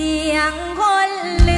เสียงคนลื